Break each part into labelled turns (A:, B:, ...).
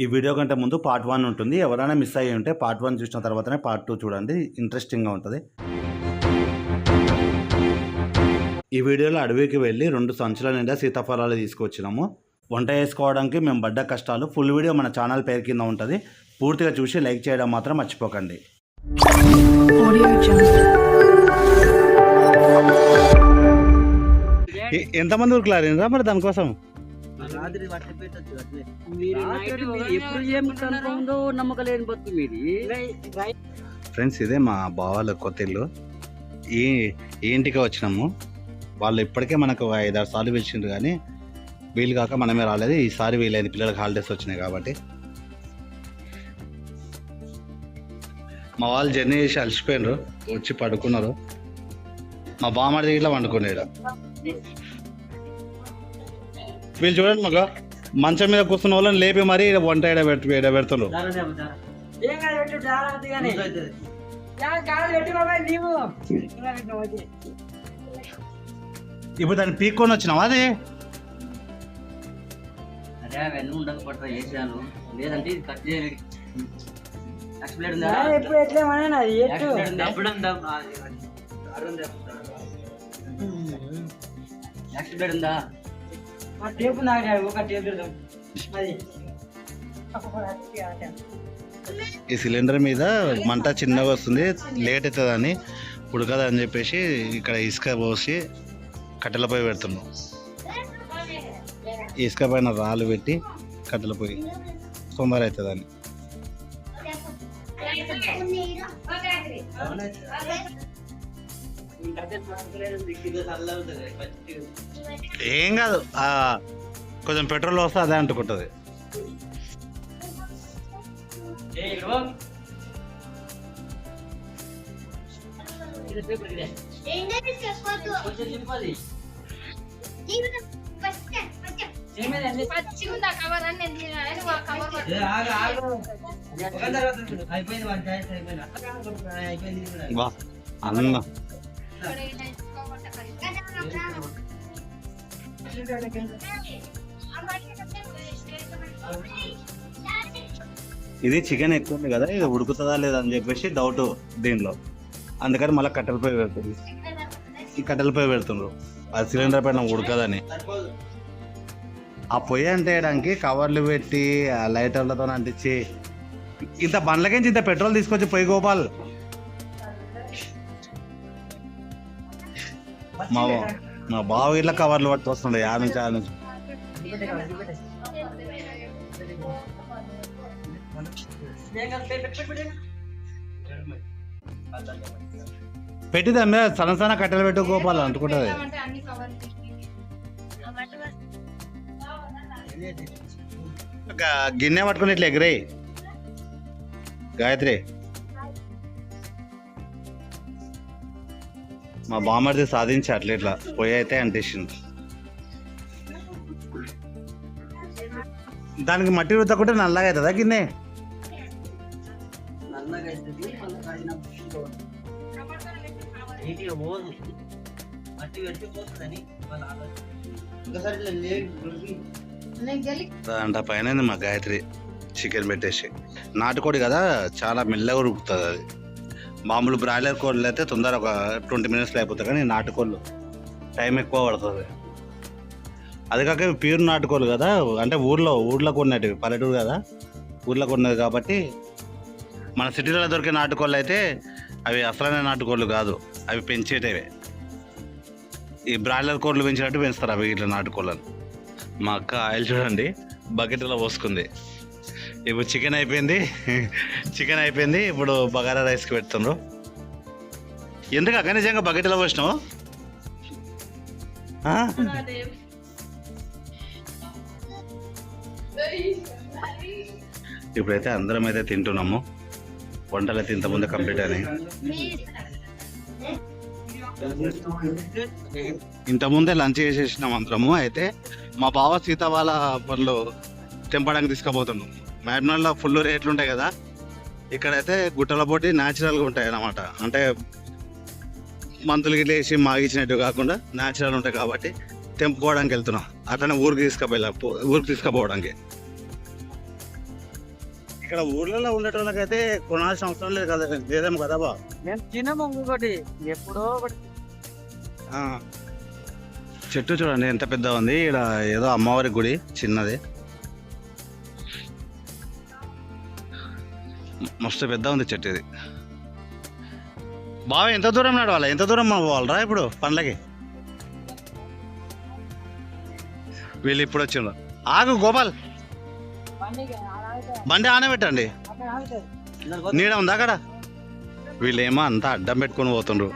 A: ఈ వీడియో కంటే ముందు పార్ట్ వన్ ఉంటుంది. ఎవరైనా మిస్ అయ్యి ఉంటే పార్ట్ వన్ చూసిన తర్వాతనే పార్ట్ టూ చూడండి. ఇంట్రెస్టింగ్గా ఉంటుంది. ఈ వీడియోలో అడవికి వెళ్ళి రెండు సంచుల నిండా సీతాఫలాలు తీసుకొచ్చినాము. వంట చేసుకోవడానికి మేము పడ్డ కష్టాలు ఫుల్ వీడియో మన ఛానల్ పేరు కింద ఉంటుంది. పూర్తిగా చూసి లైక్ చేయడం మాత్రం మర్చిపోకండి. ఎంతమంది ఉరుకులారేనరా మరి దానికోసం?
B: రాత్రి పట్టి పెట్టచ్చు అట్లే
C: ఎప్పుడు ఏముందో నమ్మకం లేని బతుకు మీది.
A: ఫ్రెండ్స్ ఇదే మా బావాల కొత్త ఇల్లు. ఈ ఇంటికి వచ్చినాము. వాళ్ళు ఇప్పటికే మనకు ఐదారు సార్లు పిలిచిండ్రు కానీ వీలు కాక మనమే రాలేదు. ఈసారి వీలైంది పిల్లలకి హాలిడేస్ వచ్చినాయి కాబట్టి. మా వాళ్ళు జర్నీ చేసి అలసిపోయినారు వచ్చి పడుకున్నారు. మా బామ్మడి ఇట్లా వండుకునేడు వీళ్ళు చూడండి మగ. మంచం మీద కూర్చున్న వాళ్ళని లేపి మరీ ఈడ వంట ఎడ పెట్టి
C: ఓకే.
A: ఇప్పుడు దాన్ని పీక్కొని వచ్చినావా అది?
B: అదే అవన్నీ చేసాను లేదంటే ఇది కట్ చేయాలి.
C: ఎట్టు?
B: అప్పుడు ఉందా?
C: ఆ టేపు నాకు ఒక టేపు. అది.
A: ఈ సిలిండర్ మీద మంట చిన్నగా వస్తుంది లేట్ అవుతుందని ఉడకదు అని చెప్పేసి ఇక్కడ ఇసుక పోసి కట్టెల పొయ్యి పెడుతున్నాం. ఇసుక పైన రాళ్ళు పెట్టి కట్టెల పొయ్యి తొందర అవుతుందని. ఏం కాదు ఆ, కొంచెం పెట్రోల్ వస్తే అదే అంటుకుంటుంది.
D: పచ్చిగుందా కవర్ అని నేను కవర్
B: అయిపోయింది అయిపోయింది. ఇది
A: చికెన్ ఎక్కువ ఉంది కదా ఇది ఉడుకుతుందా లేదా అని చెప్పేసి డౌట్ దీనిలో. అందుకని మళ్ళీ కట్టెల పొయ్యి పెడుతుంది. ఈ కట్టెల పొయ్యి పెడుతుండ్రు. అది సిలిండర్ పైన ఉడకదని. ఆ పొయ్యి అంటేయడానికి కవర్లు పెట్టి ఆ లైటర్లతో అంటించి ఇంత బండ్లకించి ఇంత పెట్రోల్ తీసుకొచ్చి పొయ్యి గోపాల్? మా మా బావ ఇట్లా కవర్లు పట్టి వస్తుండే ఆ నుంచి ఆ నుంచి. పెట్టింది అమ్మే సన్న సన్న కట్టెలు పెట్టు గోపాల్ అంటుకుంటుంది. ఒక గిన్నె పట్టుకుని ఇట్లా ఎగిరాయి. గాయత్రి. మా బామ్మర్ది సాధించి అట్లా ఇట్లా. పొయ్యి అయితే అంటేసింది దానికి మట్టి రుద్దకుంటే నల్లగా అవుతుందా
B: గురికి.
A: అంట పైన మా గాయత్రి? చికెన్ పెట్టేసి. నాటుకోడి కదా చాలా మెల్లగా ఉడుకుతుంది అది. మామూలు బ్రాయిలర్ కోళ్ళు అయితే తొందర ఒక ట్వంటీ మినిట్స్లో అయిపోతుంది కానీ నాటుకోళ్ళు టైం ఎక్కువ పడుతుంది. అది కాక ప్యూర్ నాటుకోళ్ళు కదా అంటే ఊర్లో ఊర్లో కొన్నటివి పల్లెటూరు కదా ఊర్లో కొన్నది కాబట్టి మన సిటీలో దొరికే నాటుకోళ్ళు అయితే అవి అసలైన నాటుకోళ్ళు కాదు అవి పెంచేటివే. ఈ బ్రాయిలర్ కోళ్ళు పెంచినట్టు పెంచుతారు అవి ఇట్లా నాటుకోళ్ళని. మా అక్క ఆయిల్ చూడండి బకెట్లో పోసుకుంది. ఇప్పుడు చికెన్ అయిపోయింది. చికెన్ అయిపోయింది. ఇప్పుడు బగారా రైస్కి పెడుతుండ్రు. ఎందుకు అక్క? నిజంగా బకెట్లో పోసినావు? ఇప్పుడైతే అందరం అయితే తింటున్నాము. వంటలు అయితే ఇంతకుముందు కంప్లీట్ అయినాయి. ఇంతకుముందే లంచ్ చేసేసినాం అందరము. అయితే మా బావ సీత వాళ్ళ పనులు తెంపడానికి తీసుకుపోతున్నాం. మ్యాబ్నాల్లో ఫుల్ రేట్లు ఉంటాయి కదా ఇక్కడైతే గుట్టల పోటీ న్యాచురల్గా ఉంటాయి అన్నమాట. అంటే మందులు గిట్ల వేసి మాగించినట్టు కాకుండా న్యాచురల్ ఉంటాయి కాబట్టి తెంపుకోవడానికి వెళ్తున్నాం. అట్లనే ఊరికి తీసుకుపోయి ఊరికి తీసుకుపోవడానికి. ఇక్కడ ఊర్లలో ఉండేటోళ్ళకైతే కొనాల్సిన అవసరం లేదు కదా లేదేమో కదా బా
C: మేము తినము ఇంకొకటి ఎప్పుడో ఒకటి.
A: చెట్టు చూడండి ఎంత పెద్ద ఉంది. ఇక్కడ ఏదో అమ్మవారి గుడి చిన్నది. మస్తు పెద్ద ఉంది చెట్టు ఇది. బావ ఎంత దూరం నడవాలి? ఎంత దూరం పోవాలరా ఇప్పుడు పండ్లకి? వీళ్ళు ఇప్పుడు వచ్చిండ్రు. ఆగు గోపాల్. బండి
B: ఆనబెట్టండి
A: నీడ ఉందా అక్కడ? వీళ్ళేమో అంతా అడ్డం పెట్టుకొని పోతుండ్రు.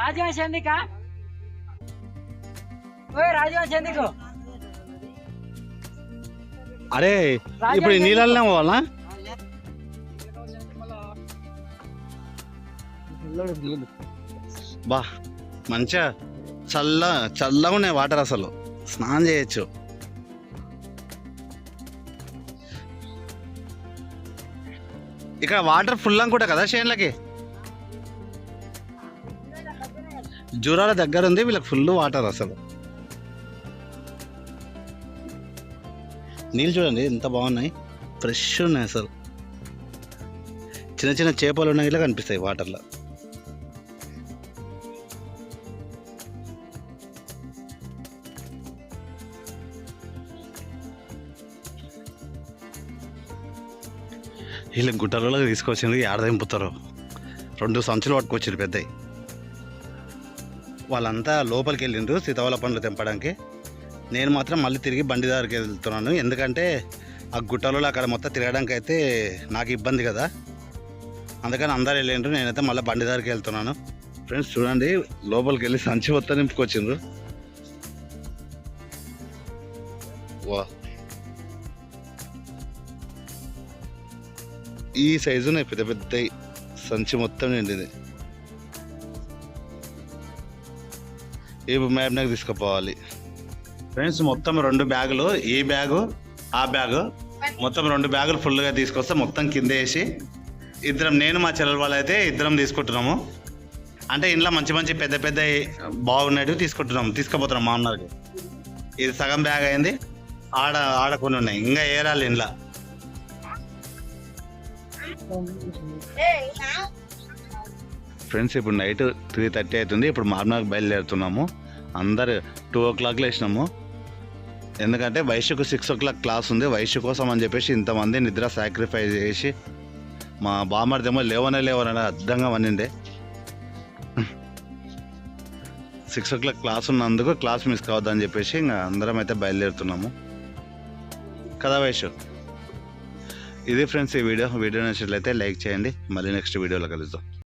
C: రాజవంశ రాజవంశ ఎందుకు?
A: అరే ఇప్పుడు నీళ్ళనే పోవాలా? బా మంచిగా చల్ల చల్లగా ఉన్నాయి వాటర్ అసలు. స్నానం చేయొచ్చు. ఇక్కడ వాటర్ ఫుల్ అనుకుంటా కదా చేనులకి? జూరాల దగ్గర ఉంది వీళ్ళకి ఫుల్ వాటర్ అసలు. నీళ్ళు చూడండి ఎంత బాగున్నాయి. ఫ్రెష్ ఉన్నాయి అసలు. చిన్న చిన్న చేపలు ఉన్నాయి ఇలా కనిపిస్తాయి వాటర్లో వీళ్ళు గుట్టలలో తీసుకొచ్చింది ఆడదింపుతారు రెండు సంచులు పట్టుకొచ్చారు పెద్దవి వాళ్ళంతా లోపలికి వెళ్ళిండ్రు సీతావళ పండ్లు తెంపడానికి. నేను మాత్రం మళ్ళీ తిరిగి బండి దగ్గరికి వెళ్తున్నాను. ఎందుకంటే ఆ గుట్టలలో అక్కడ మొత్తం తిరగడానికి అయితే నాకు ఇబ్బంది కదా. అందుకని అందరు వెళ్ళిండ్రు. నేనైతే మళ్ళీ బండి దగ్గరికి వెళ్తున్నాను. ఫ్రెండ్స్ చూడండి లోపలికి వెళ్ళి సంచి మొత్తం నింపుకొచ్చిండ్రు. వా. ఈ సైజు పెద్ద పెద్ద సంచి మొత్తం నిండింది. ఈ మ్యాప్నాకి తీసుకుపోవాలి? ఫ్రెండ్స్ మొత్తం రెండు బ్యాగులు ఈ బ్యాగు ఆ బ్యాగు మొత్తం రెండు బ్యాగులు ఫుల్గా తీసుకొస్తే మొత్తం కింద వేసి ఇద్దరం నేను మా చెల్లెల వాళ్ళు అయితే ఇద్దరం తీసుకుంటున్నాము. అంటే ఇంట్లో మంచి మంచి పెద్ద పెద్ద బాగున్నట్టు తీసుకుంటున్నాము తీసుకుపోతున్నాం మా అన్నకి ఇది సగం బ్యాగ్ అయింది ఆడ ఆడ కొన్ని ఉన్నాయి ఇంకా ఏరాలి ఇంట్లో. ఫ్రెండ్స్ ఇప్పుడు నైట్ త్రీ థర్టీ అవుతుంది ఇప్పుడు మార్నాకు బయలుదేరుతున్నాము. అందరు టూ ఓ క్లాక్లో వేసినాము ఎందుకంటే వైశ్యకు సిక్స్ ఓ క్లాక్ క్లాస్ ఉంది. వైశ్య కోసం అని చెప్పేసి ఇంతమంది నిద్ర సాక్రిఫైస్ చేసి మా బామర్దేమో లేవనే లేవనని అర్థంగా వనిండే సిక్స్ ఓ క్లాక్ క్లాస్ ఉన్నందుకు క్లాస్ మిస్ కావద్దని చెప్పేసి ఇంకా అందరం అయితే బయలుదేరుతున్నాము. కదా వైశ్య? ఇది ఫ్రెండ్స్ ఈ వీడియో. వీడియో నచ్చినట్లయితే లైక్ చేయండి. మళ్ళీ నెక్స్ట్ వీడియోలో కలుద్దాం.